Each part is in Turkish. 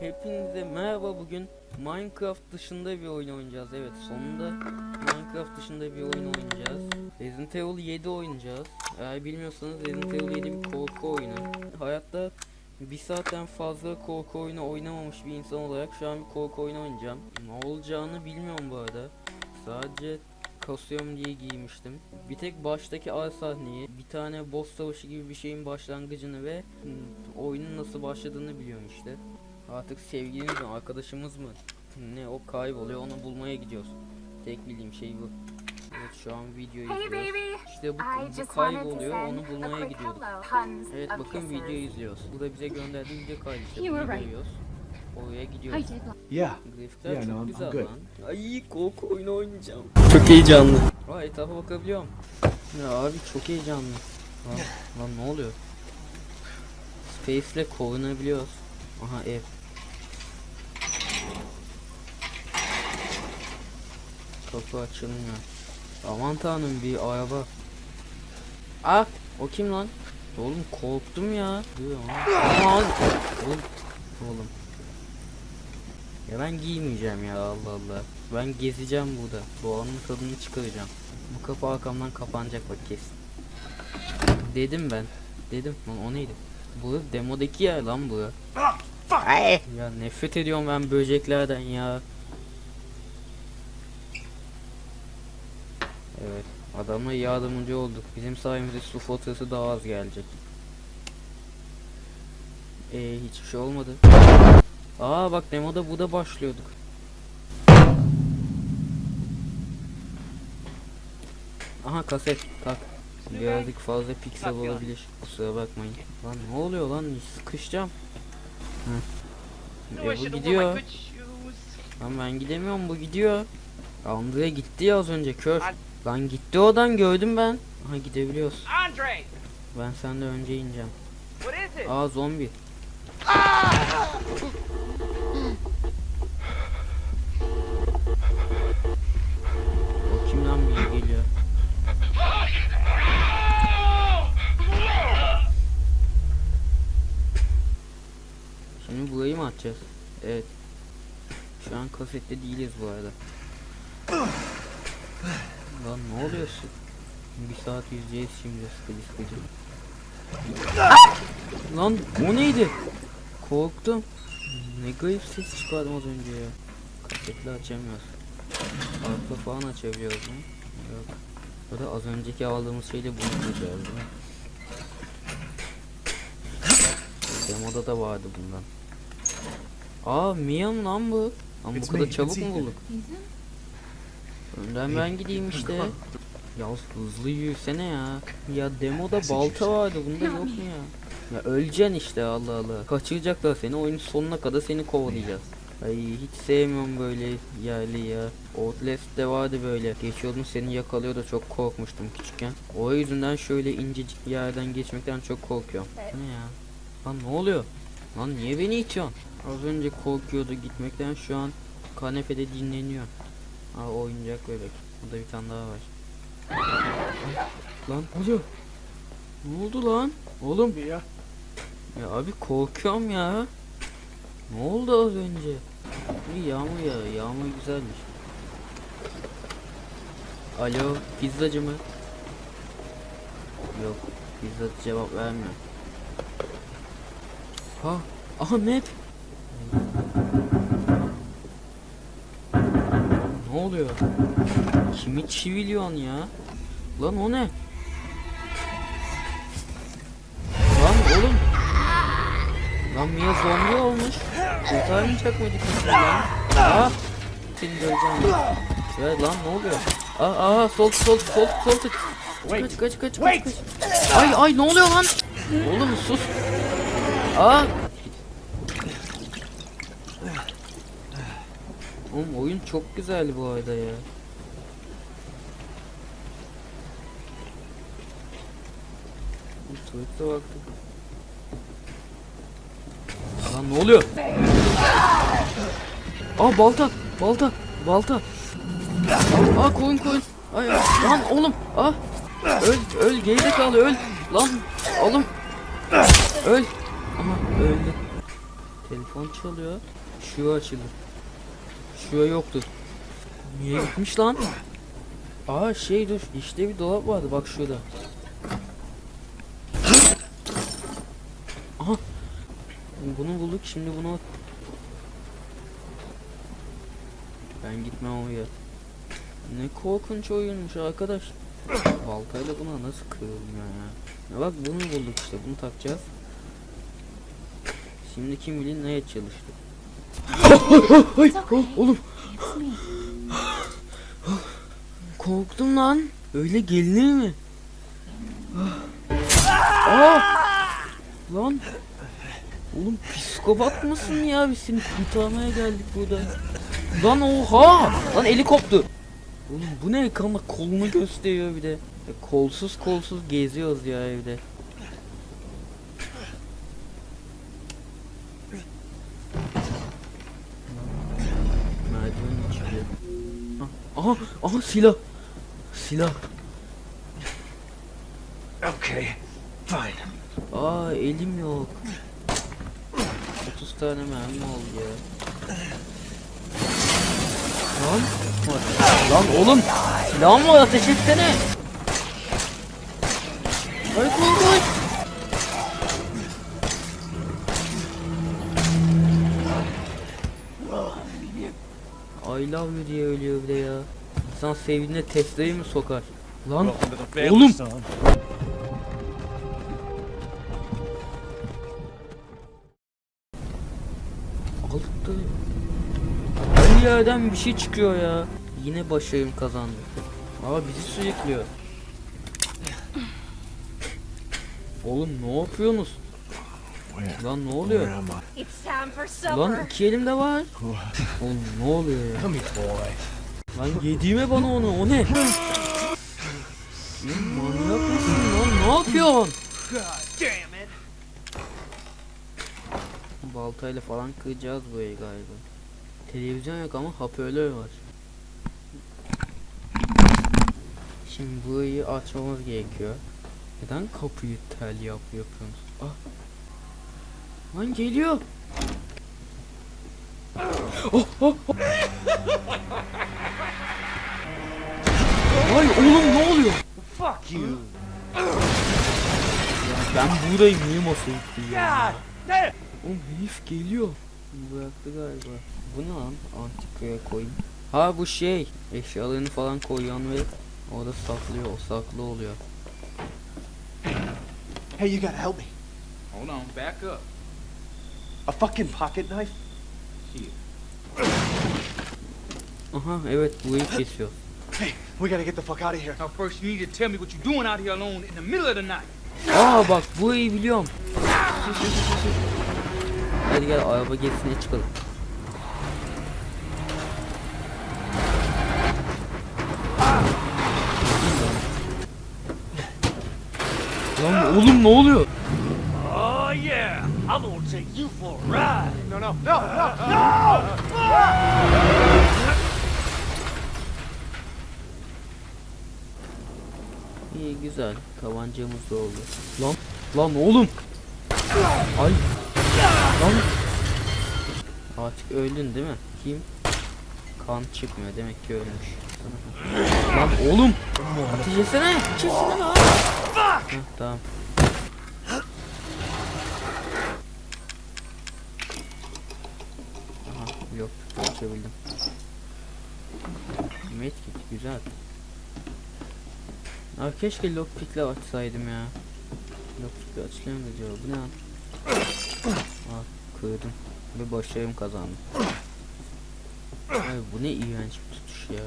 Hepinize merhaba bugün Minecraft dışında bir oyun oynayacağız. Evet sonunda Minecraft dışında bir oyun oynayacağız. Resident Evil 7 oynayacağız. Eğer bilmiyorsanız Resident Evil 7 bir korku oyunu. Hayatta bir saatten fazla korku oyunu oynamamış bir insan olarak şu an bir korku oyunu oynayacağım. Ne olacağını bilmiyorum bu arada. Sadece kasıyorum diye giymiştim. Bir tek baştaki ar sahneyi, bir tane boss savaşı gibi bir şeyin başlangıcını ve hmm, oyunun nasıl başladığını biliyorum işte. Artık sevgilimiz mi, arkadaşımız mı? Ne o kayboluyor, onu bulmaya gidiyoruz. Tek bildiğim şey bu. Evet şu an videoyu Hey izliyoruz. İşte bu, bu kayboluyor, onu bulmaya gidiyorduk. Evet bakın videoyu izliyoruz. Bu da bize gönderdiği video kaydı görüyoruz. Oraya gidiyoruz. Yeah. Grafikler Yeah, çok no, I'm- güzel I'm good. lan. Ay korku oyunu oynayacağım. Çok heyecanlı. Aa etrafa bakabiliyorum. Ya abi çok heyecanlı. Lan, lan ne oluyor? Space ile korunabiliyoruz. Aha ev. Kapı açılmıyor. Aman tanrım bir araba. Ah o kim lan? Oğlum korktum ya. Aman. Oğlum. Oğlum. Ya ben giymeyeceğim ya Allah Allah. Ben gezeceğim burada. Doğanın tadını çıkaracağım. Bu kapı arkamdan kapanacak bak kesin. Dedim ben. Dedim lan o neydi? Bu demodaki yer lan bu. Ay. Ya nefret ediyorum ben böceklerden ya. Evet. Adamla yardımcı olduk. Bizim sayemizde su faturası daha az gelecek. Ee, hiçbir şey olmadı. Aa bak demoda bu da başlıyorduk. Aha kaset tak. Birazcık fazla piksel olabilir. Kusura bakmayın. Lan ne oluyor lan? Sıkışacağım. Hı. E, bu gidiyor. Lan ben gidemiyorum bu gidiyor. Andre gitti ya az önce kör. Lan gitti odan gördüm ben. Aha gidebiliyoruz. Andre, Ben senden önce ineceğim. Aa zombi. O kimden biri geliyor? Şimdi burayı mı atacağız? Evet. Şu an kasette değiliz bu arada. Lan ne oluyorsun? Bir saat yüzeceğiz şimdi sıkıcı sıkıcı. Lan o neydi? Korktum. Ne garip ses çıkardım az önce ya. Kasetle açamıyoruz. Arka falan açabiliyoruz mu? Yok. O da az önceki aldığımız şeyle bunu yapacağız değil mi? Demoda da vardı bundan. Aa Mia mı lan bu? Ama bu kadar çabuk mu bulduk? Önden ben gideyim işte. Ya hızlı yürüsene ya. Ya demoda balta vardı bunda yok mu ya? Ya öleceksin işte Allah Allah. Kaçıracaklar seni oyunun sonuna kadar seni kovalayacağız. Ay hiç sevmiyorum böyle yerli ya. Outlast'te vardı böyle. Geçiyordun seni yakalıyordu çok korkmuştum küçükken. O yüzünden şöyle incecik yerden geçmekten çok korkuyorum. Ne ya? Lan ne oluyor? Lan niye beni itiyorsun? Az önce korkuyordu gitmekten şu an kanepede dinleniyor. Aa oyuncak bebek. Burada bir tane daha var. Lan oluyor? Ne oldu lan? Oğlum Mia. ya abi korkuyorum ya. Ne oldu az önce? Bir yağmur ya, yağmur güzelmiş. Alo, pizzacı mı? Yok, pizzacı cevap vermiyor. Ha, aha map. Oluyor? Kimi çiviliyorsun ya? Lan o ne? Lan oğlum. Lan Mia zombi olmuş. Kurtarmayacak mıydık biz lan? Aa! Seni göreceğim. Evet lan ne oluyor? Aa, aa sol sol sol sol tık. Kaç kaç kaç kaç kaç. Ay ay ne oluyor lan? Oğlum sus. Aa! Oğlum oyun çok güzel bu arada ya. Tuvalete baktık. Lan ne oluyor? Aa balta, balta, balta. Aa koyun koyun. Ay, lan oğlum. Aa. Öl, öl, geride kal, öl. Lan, oğlum. Öl. Aha, öldü. Telefon çalıyor. Şu açılır. Şu yoktur. Niye gitmiş lan? Aa şey dur. İşte bir dolap vardı bak şurada. Aha. Bunu bulduk şimdi bunu Ben gitmem oraya. Ne korkunç oyunmuş arkadaş. Baltayla buna nasıl kırılmıyor ya? ya? Bak bunu bulduk işte bunu takacağız. Şimdi kim bilir neye çalıştı. Ay, oh, oğlum korktum lan. Öyle gelinir mi? Aa! Lan Oğlum psikopat mısın ya biz seni kurtarmaya geldik burada. Lan oha! Lan eli koptu. Oğlum bu ne ekranda kolunu gösteriyor bir de. Ya kolsuz kolsuz geziyoruz ya evde. Aha, aha silah. Silah. Okay, fine. Aa elim yok. 30 tane mermi oldu ya. Lan. Lan oğlum. Silahım var ateş etsene. Ay koy koy. I love you diye ölüyor bir de ya. İnsan sevdiğine testeyi mi sokar? Lan Oğlum. Altta her yerden bir şey çıkıyor ya. Yine başarım kazandı. Aa bizi sürüklüyor. Oğlum ne yapıyorsunuz? Lan ne oluyor? Lan iki elimde var. Oğlum ne oluyor ya? Lan yediğime bana onu o ne? Lan manyak mısın lan ne yapıyorsun? Baltayla falan kıracağız burayı galiba. Televizyon yok ama hoparlör var. Şimdi burayı açmamız gerekiyor. Neden kapıyı tel yap yapıyorsunuz? Ah. Lan geliyor. Oh, oh, oh. Ay oğlum ne oluyor? Fuck you! Ben buradayım niye masaya gittin ya? Oğlum herif geliyor. Bıraktı galiba. Bu ne lan? Antikaya koyayım. Ha bu şey. Eşyalarını falan koyuyor ve orada saklıyor. O saklı oluyor. Hey, you gotta help me. Hold on, back up. A fucking pocket knife? Aha evet burayı kesiyor. Hey, we gotta get the fuck out of here. Now, first, you need to tell me what you're doing out here alone in the middle of the night. Aa bak burayı biliyorum. Hadi gel araba gezisine çıkalım. Lan oğlum ne oluyor? I'm gonna take you for a ride! No, no, no, no, no! İyi güzel. Tabancamız da oldu. Lan lan oğlum. Ay. Lan. Artık öldün değil mi? Kim? Kan çıkmıyor demek ki ölmüş. lan oğlum. Ateş etsene. Ateş etsene lan. Heh, tamam. Aha yok açabildim. Medkit güzel. Abi keşke lockpick'le açsaydım ya. Lockpick'le açılıyor mu diyor. Bu ne lan? Aa kırdım. Ve başarım kazandım. Ay bu ne iğrenç bir tutuş ya.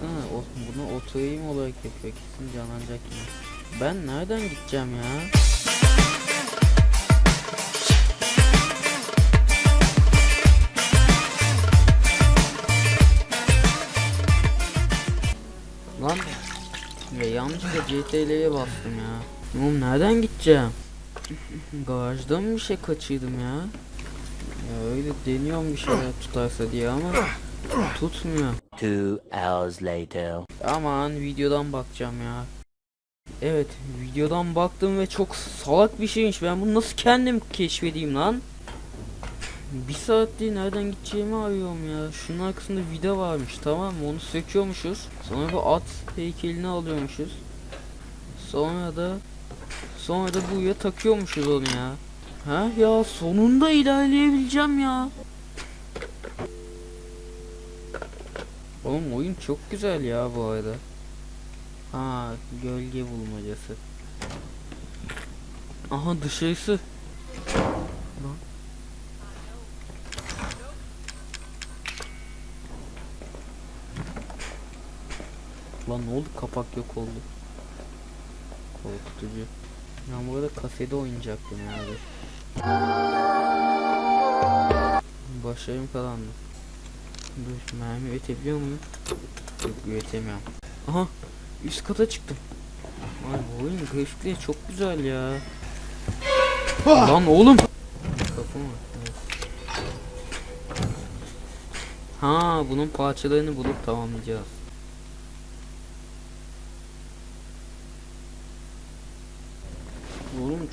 Sana bunu oturayım olarak yapıyor. Kesin canlanacak yine. Ben nereden gideceğim ya? Yanlışlıkla CTRL'ye bastım ya. Oğlum nereden gideceğim? Garajdan mı bir şey kaçırdım ya? Ya öyle deniyorum bir şeyler tutarsa diye ama tutmuyor. Two hours later. Aman videodan bakacağım ya. Evet videodan baktım ve çok salak bir şeymiş. Ben bunu nasıl kendim keşfedeyim lan? Bir saattir nereden gideceğimi arıyorum ya. Şunun arkasında vida varmış tamam mı? Onu söküyormuşuz. Sonra bu at heykelini alıyormuşuz. Sonra da sonra da buraya takıyormuşuz onu ya. Ha ya sonunda ilerleyebileceğim ya. Oğlum oyun çok güzel ya bu arada. Ha gölge bulmacası. Aha dışarısı. Lan ne oldu kapak yok oldu. Korkutucu. Ben bu arada kafede oynayacaktım abi. Başarım kazandı. Dur mermi üretebiliyor muyum? Yok üretemiyorum. Aha üst kata çıktım. Ay bu oyun grafikleri çok güzel ya. Lan oğlum. Kapı mı? Ha bunun parçalarını bulup tamamlayacağız.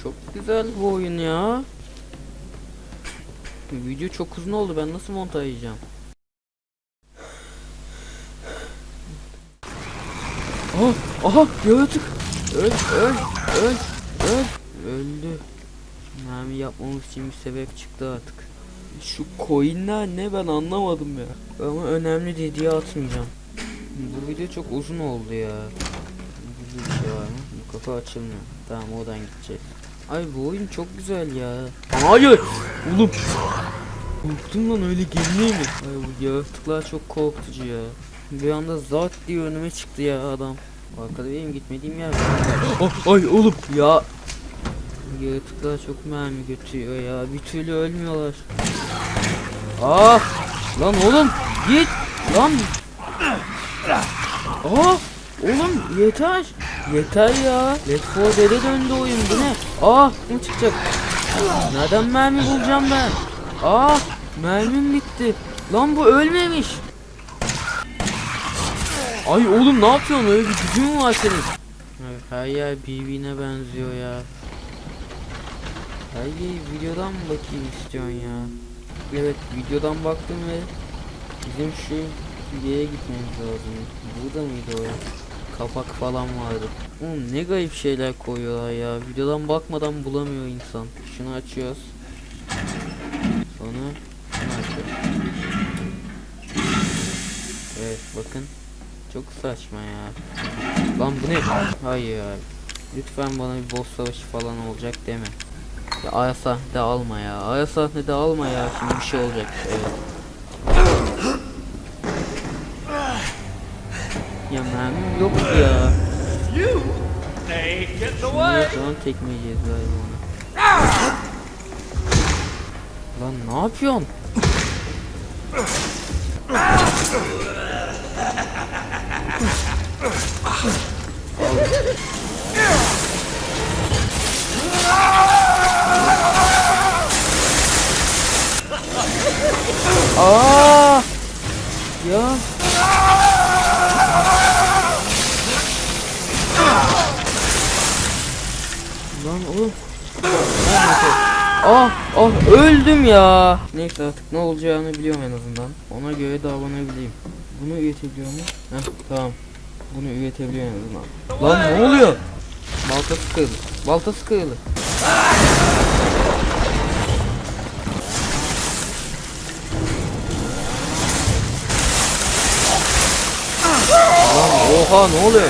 Çok güzel bu oyun ya. Video çok uzun oldu ben nasıl montajlayacağım? Aha, aha yaratık. Öl, öl, öl, öl. Öldü. Mermi yapmamız için bir sebep çıktı artık. Şu coinler ne ben anlamadım ya. Ama önemli değil diye atmayacağım. Bu video çok uzun oldu ya. Burada bir şey var mı? Bu kapı açılmıyor. Tamam oradan gideceğiz. Ay bu oyun çok güzel ya. Hayır! Oğlum! Korktum lan öyle gelinir mi? Ay bu yaratıklar çok korkutucu ya. Bir anda zat diye önüme çıktı ya adam. Arkada benim gitmediğim yer var. Oh, ay oğlum ya. Yaratıklar çok mermi götürüyor ya. Bir türlü ölmüyorlar. Ah! Lan oğlum git! Lan! Ah! Oğlum yeter! Yeter ya! Left 4 Dead'e döndü oyun bu ne? Ah! Ne çıkacak? Nereden mermi bulacağım ben? Ah! Mermim bitti. Lan bu ölmemiş. Ay oğlum ne yapıyorsun? Öyle bir gücün mü var senin? Her yer birbirine benziyor ya. Her yeri videodan mı bakayım istiyorsun ya? Evet videodan baktım ve bizim şu yere gitmemiz lazım. Burada mıydı o ya? Kapak falan vardı. Oğlum ne garip şeyler koyuyorlar ya. Videodan bakmadan bulamıyor insan. Şunu açıyoruz. Sonra şunu açıyoruz. Evet bakın. Çok saçma ya. Lan bu ne? Hayır. Lütfen bana bir boss savaşı falan olacak deme. Ya ara sahnede alma ya. Ara sahnede alma ya. Şimdi bir şey olacak. Evet. Ya mermim yok ya. Away. zaman tekmeyeceğiz galiba. Lan ne yapıyorsun? Aa! Ya. Lan oğlum. Ah ah öldüm ya. Neyse artık ne olacağını biliyorum en azından. Ona göre davranabileyim. Bunu üretebiliyor mu? Heh tamam. Bunu üretebiliyor en azından. Lan ne oluyor? Baltası kırıldı. Baltası kırıldı. Lan oha ne oluyor?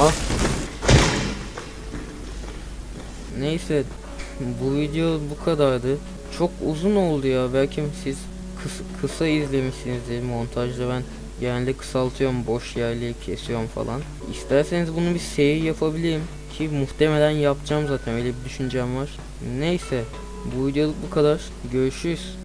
Ah. Neyse bu video bu kadardı. Çok uzun oldu ya. Belki siz kısa, kısa izlemişsinizdir montajda ben genelde kısaltıyorum boş yerleri kesiyorum falan. İsterseniz bunu bir seri yapabilirim ki muhtemelen yapacağım zaten öyle bir düşüncem var. Neyse bu videoluk bu kadar. Görüşürüz.